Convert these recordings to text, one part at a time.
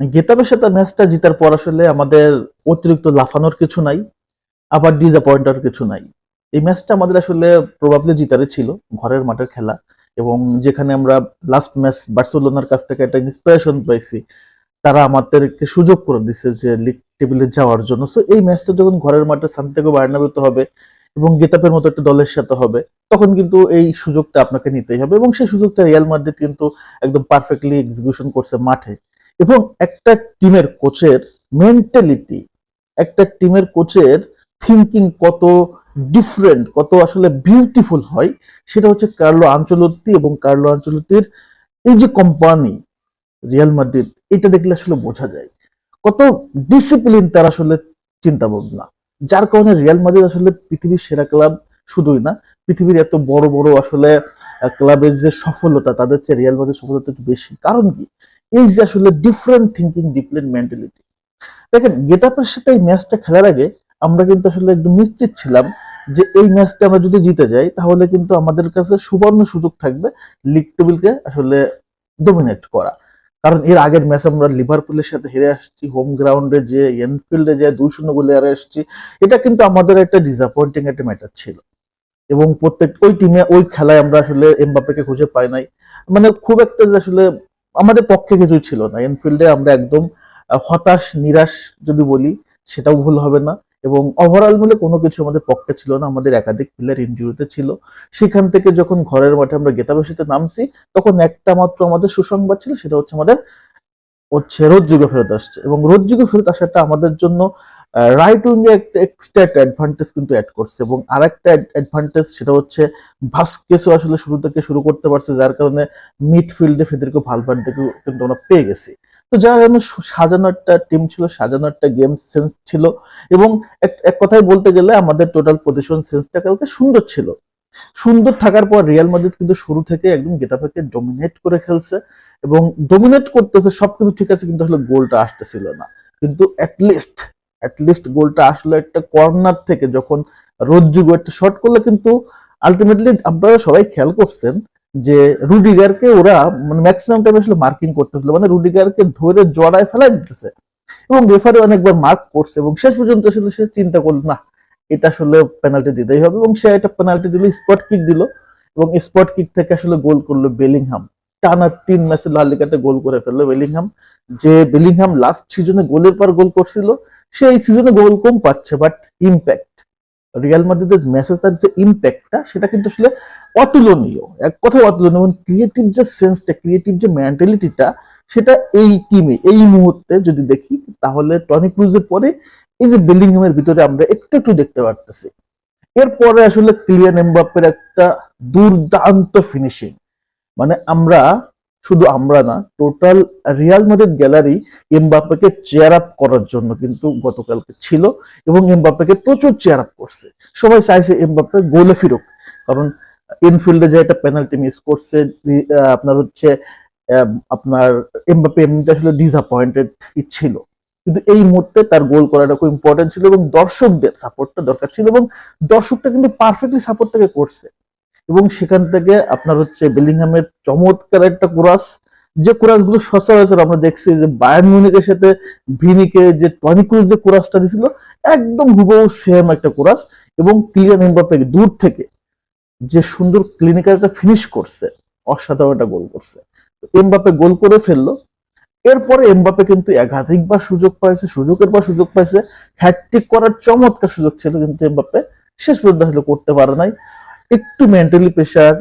গেতাবের সাথে ম্যাচটা জিতার পর আসলে আমাদের অতিরিক্ত লাফানোর কিছু নাই, আবার ডিসঅ্যাপয়েন্টার কিছু নাই। এই ম্যাচটা আমাদের আসলে প্রবাবলি জিতারই ছিল, ঘরের মাঠের খেলা। এবং যেখানে আমরা লাস্ট ম্যাচ বার্সেলোনার কাছ থেকে একটা ইন্সপিরেশন পাইছি, তারা আমাদেরকে সুযোগ করে দিছে যে লিগ টেবিলে যাওয়ার জন্য। সো এই ম্যাচটা যখন ঘরের মাঠে সান্তিয়াগো বার্নাবিতে হবে এবং গেতাপের মতো একটা দলের সাথে হবে, তখন কিন্তু এই সুযোগটা আপনাকে নিতেই হবে। এবং সেই সুযোগটা রিয়াল মাদ্রিদ কিন্তু একদম পারফেক্টলি এক্সিকিউশন করছে মাঠে। এবং একটা টিমের কোচের মেন্টালিটি একটা টিমের কোচের থিঙ্কিং কত ডিফারেন্ট কত আসলে বিউটিফুল হয়, সেটা হচ্ছে কার্লো আঞ্চলত্তি এবং কার্লো আঞ্চলত্তির এই যে কোম্পানি রিয়াল মাদ্রিদ এটা দেখলে আসলে বোঝা যায়। কত ডিসিপ্লিন তার আসলে চিন্তা ভাবনা যার কারণে রিয়াল মাদ্রিদ আসলে পৃথিবীর সেরা ক্লাব শুধুই না, পৃথিবীর এত বড় বড় আসলে ক্লাবের যে সফলতা তাদের চেয়ে রিয়াল মাদ্রিদ সফলতা একটু বেশি। কারণ কি? এই যে আসলে ডিফারেন্ট থিঙ্কিং ডিফারেন্ট মেন্টালিটি দেখেন গেটাপের সাথে এই ম্যাচটা খেলার আগে আমরা কিন্তু আসলে একদম নিশ্চিত ছিলাম যে এই ম্যাচটা আমরা যদি জিতে যাই, তাহলে কিন্তু আমাদের কাছে সুবর্ণ সুযোগ থাকবে লিগ টেবিলকে আসলে ডোমিনেট করা। কারণ এর আগের ম্যাচ আমরা লিভারপুলের সাথে হেরে আসছি হোম গ্রাউন্ডে যে এনফিল্ডে যে, দুই শূন্য গোলে হারে আসছি, এটা কিন্তু আমাদের একটা ডিসঅ্যাপয়েন্টিং একটা ম্যাটার ছিল। এবং প্রত্যেক, ওই টিমে ওই খেলায় আমরা আসলে এমবাপ্পেকে খুঁজে পাই নাই। মানে খুব একটা যে আসলে আমাদের পক্ষে কিছুই ছিল না। এনফিল্ডে আমরা একদম হতাশ, নিরাশ যদি বলি, সেটাও ভুল হবে না। এবং ওভারঅল মিলে কোনো কিছু আমাদের পক্ষে ছিল না, আমাদের একাধিক প্লেয়ার ইনজুরিতে ছিল। সেখান থেকে যখন ঘরের মাঠে আমরা গেতাবেশিতে নামছি, তখন একটা মাত্র আমাদের সুসংবাদ ছিল, সেটা হচ্ছে আমাদের, হচ্ছে রোদ্রিগো ফেরত আসছে। এবং রোদ্রিগো ফেরত আসাটা আমাদের জন্য রাইট একটা এক্সট্রা একটা অ্যাডভান্টেজ কিন্তু অ্যাড করছে এবং আরেকটা অ্যাডভান্টেজ সেটা হচ্ছে ভাস্কেসও আসলে শুরু থেকে শুরু করতে পারছে, যার কারণে মিডফিল্ডে ফেদেরিকো ভালভার্দেকে কিন্তু আমরা পেয়ে গেছি। তো যার কারণে সাজানো একটা টিম ছিল, সাজানো একটা গেম সেন্স ছিল এবং এক কথায় বলতে গেলে আমাদের টোটাল পজিশন সেন্সটা কালকে সুন্দর ছিল। সুন্দর থাকার পর রিয়াল মাদ্রিদ কিন্তু শুরু থেকে একদম গেতাফেকে ডমিনেট করে খেলছে এবং ডমিনেট করতেছে, সবকিছু ঠিক আছে, কিন্তু আসলে গোলটা আসতেছিল না। কিন্তু অ্যাটলিস্ট অ্যাটলিস্ট গোলটা আসলে একটা কর্নার থেকে যখন রোদ্রিগো একটা শট করলে, কিন্তু আলটিমেটলি আপনারা সবাই খেয়াল করছেন যে রুডিগারকে ওরা মানে ম্যাক্সিমাম টাইম আসলে মার্কিং করতেছিল মানে রুডিগারকে ধরে জড়ায় ফেলাই দিতেছে। এবং রেফারি অনেকবার মার্ক করছে এবং শেষ পর্যন্ত আসলে সে চিন্তা করল, না, এটা আসলে পেনাল্টি দিতেই হবে। এবং সে একটা পেনাল্টি দিল স্পট কিক দিল এবং স্পট কিক থেকে আসলে গোল করল বেলিংহাম। টানা তিন ম্যাচে লালিগাতে গোল করে ফেলল বেলিংহাম। যে বেলিংহাম লাস্ট সিজনে গোলের পর গোল করছিল সে এই সিজনে গোল কম পাচ্ছে বাট ইম্প্যাক্ট রিয়াল মাদ্রিদের তার যে ইম্প্যাক্টটা সেটা কিন্তু আসলে অতুলনীয়। এক কথায় অতুলনীয়, এবং ক্রিয়েটিভ যে সেন্সটা ক্রিয়েটিভ যে মেন্টালিটিটা সেটা এই টিমে এই মুহূর্তে যদি দেখি, তাহলে টনি ক্রুজের পরে এই যে বেলিংহামের ভিতরে আমরা একটু একটু দেখতে পারতেছি। এরপরে আসলে ক্লিয়ার এমবাপ্পের একটা দুর্দান্ত ফিনিশিং মানে আমরা শুধু আমরা না টোটাল রিয়াল মাদ্রিদ গ্যালারি এমবাপ্পেকে চেয়ার আপ করার জন্য কিন্তু গতকালকে ছিল এবং এমবাপ্পেকে প্রচুর চেয়ার আপ করছে। সবাই চাইছে এমবাপ্পে গোলে ফিরুক, কারণ ইনফিল্ডে যে একটা পেনাল্টি মিস করছে আপনার হচ্ছে আপনার এমবাপ্পে এমনিতে আসলে ডিসঅ্যাপয়েন্টেড ছিল। কিন্তু এই মুহূর্তে তার গোল করাটা খুব ইম্পর্টেন্ট ছিল এবং দর্শকদের সাপোর্টটা দরকার ছিল এবং দর্শকটা কিন্তু পারফেক্টলি সাপোর্ট থেকে করছে। এবং সেখান থেকে আপনার হচ্ছে বেলিংহামের চমৎকার একটা কুরাস। যে কুরাসগুলো সচরাচর আমরা দেখছি যে বায়ার্ন মিউনিকের সাথে ভিনিকে যে টনি যে কুরাসটা দিছিল, একদম হুবহু সেম একটা কুরাস এবং ক্লিয়ান এমবাপ্পেকে দূর থেকে যে সুন্দর ক্লিনিক্যাল একটা ফিনিশ করছে, অসাধারণ একটা গোল করছে। এমবাপ্পে গোল করে ফেলল। এরপরে এমবাপ্পে কিন্তু একাধিকবার সুযোগ পাইছে, সুযোগের পর সুযোগ পাইছে। হ্যাটট্রিক করার চমৎকার সুযোগ ছিল কিন্তু এমবাপ্পে। শেষ পর্যন্ত করতে পারে নাই। একটু মেন্টালি প্রেশার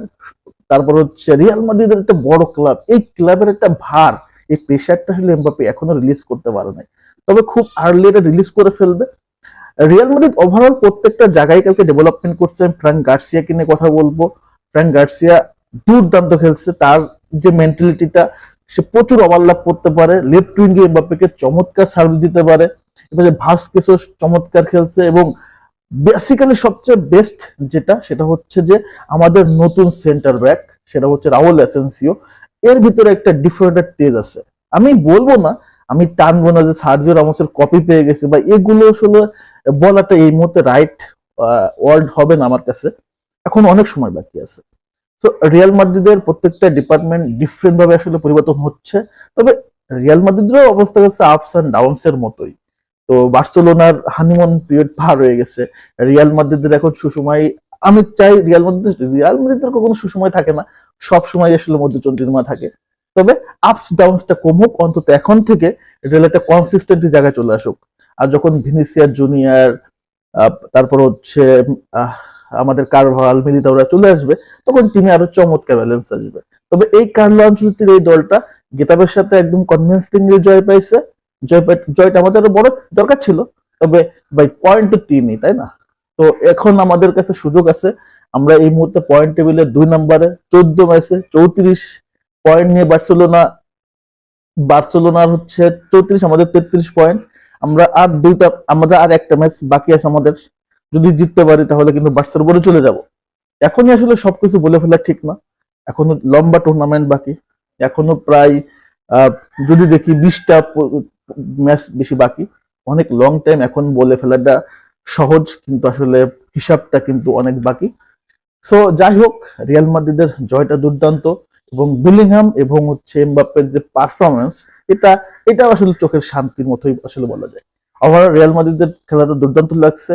তারপর হচ্ছে রিয়াল মাদ্রিদের একটা বড় ক্লাব এই ক্লাবের একটা ভার, এই প্রেশারটা আসলে এমবাপ্পে এখনও রিলিজ করতে পারে নাই। তবে খুব আর্লি এটা রিলিজ করে ফেলবে। রিয়াল মাদ্রিদ ওভারঅল প্রত্যেকটা জায়গায় কালকে ডেভেলপমেন্ট করছে। আমি ফ্র্যাঙ্ক গার্সিয়াকে নিয়ে কথা বলব। ফ্র্যাঙ্ক গার্সিয়া দুর্দান্ত খেলছে, তার যে মেন্টালিটিটা সে প্রচুর ওভারল্যাপ করতে পারে। লেফট উইঙ্গে এমবাপ্পেকে চমৎকার সার্ভিস দিতে পারে। এবারে ভাস্কেসও চমৎকার খেলছে এবং বেসিক্যালি সবচেয়ে বেস্ট যেটা, সেটা হচ্ছে যে আমাদের নতুন সেন্টার ব্যাক সেটা হচ্ছে রাহুল এসেন্সিও এর ভিতরে একটা ডিফারেন্ট তেজ আছে। আমি বলব না, আমি টানবো না যে সার্জিও রামোসের কপি পেয়ে গেছে বা এগুলো আসলে বলাটা এই মুহূর্তে রাইট ওয়ার্ড হবে না আমার কাছে। এখন অনেক সময় বাকি আছে। তো রিয়াল মাদ্রিদের প্রত্যেকটা ডিপার্টমেন্ট ডিফারেন্ট ভাবে আসলে পরিবর্তন হচ্ছে। তবে রিয়াল মাদ্রিদের অবস্থা হচ্ছে আপস অ্যান্ড ডাউনস এর মতোই। তো বার্সেলোনার হানিমন পিরিয়ড পার হয়ে গেছে। রিয়াল মাদ্রিদের এখন সুসময়, আমি চাই রিয়াল মাদ্রিদ, রিয়াল মাদ্রিদের কখনো সুসময় থাকে না, সব সময় আসলে মধ্যচন্দ্রিমা থাকে। তবে আপস ডাউনসটা কমুক, অন্তত এখন থেকে রিয়াল একটা কনসিস্টেন্ট জায়গায় চলে আসুক। আর যখন ভিনিসিয়ার জুনিয়র তারপর হচ্ছে আমাদের কারভাল মিলিতাওরা চলে আসবে, তখন টিমে আরও চমৎকার ব্যালেন্স আসবে। তবে এই কার্লো আঞ্চলিকের এই দলটা গেতাবের সাথে একদম কনভিন্সিংলি জয় পাইছে। জয়টা আমাদের বড় দরকার ছিল। তবে বাই পয়েন্ট তিনই তাই না? তো এখন আমাদের কাছে সুযোগ আছে। আমরা এই মুহূর্তে পয়েন্ট টেবিলে দুই নম্বরে চোদ্দ ম্যাচে চৌত্রিশ পয়েন্ট নিয়ে বার্সেলোনা, বার্সেলোনার হচ্ছে চৌত্রিশ, আমাদের তেত্রিশ পয়েন্ট আমরা আর দুইটা, আমাদের আর একটা ম্যাচ বাকি আছে আমাদের। যদি জিততে পারি তাহলে কিন্তু বার্সার উপরে চলে যাব। এখনই আসলে সবকিছু বলে ফেলা ঠিক না। এখনও লম্বা টুর্নামেন্ট বাকি। এখনও প্রায় যদি দেখি বিশটা ম্যাচ বেশি বাকি। অনেক লং টাইম এখন বলে ফেলাটা সহজ, কিন্তু আসলে হিসাবটা কিন্তু অনেক বাকি। সো যাই হোক রিয়াল মাদ্রিদের জয়টা দুর্দান্ত এবং বিলিংহাম এবং হচ্ছে এমবাপ্পের যে পারফরমেন্স এটা এটা আসলে চোখের শান্তির মতোই আসলে বলা যায়। ওভারঅল রিয়াল মাদ্রিদের খেলাটা দুর্দান্ত লাগছে।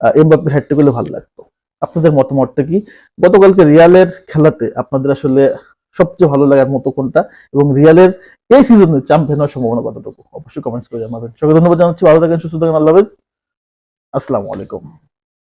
এমবাপ্পের হ্যাটটা করলে ভালো লাগতো। আপনাদের মতামতটা কি? গতকালকে রিয়ালের খেলাতে আপনাদের আসলে সবচেয়ে ভালো লাগার মতো কোনটা এবং রিয়ালের এই সিজনে চ্যাম্পিয়ন হওয়ার সম্ভাবনা কতটুকু? অবশ্যই কমেন্টস করে জানাবেন। সকলে ধন্যবাদ জানাচ্ছি। ভালো থাকেন, সুস্থ থাকেন। আল্লাহ হাফেজ। আসসালামু আলাইকুম।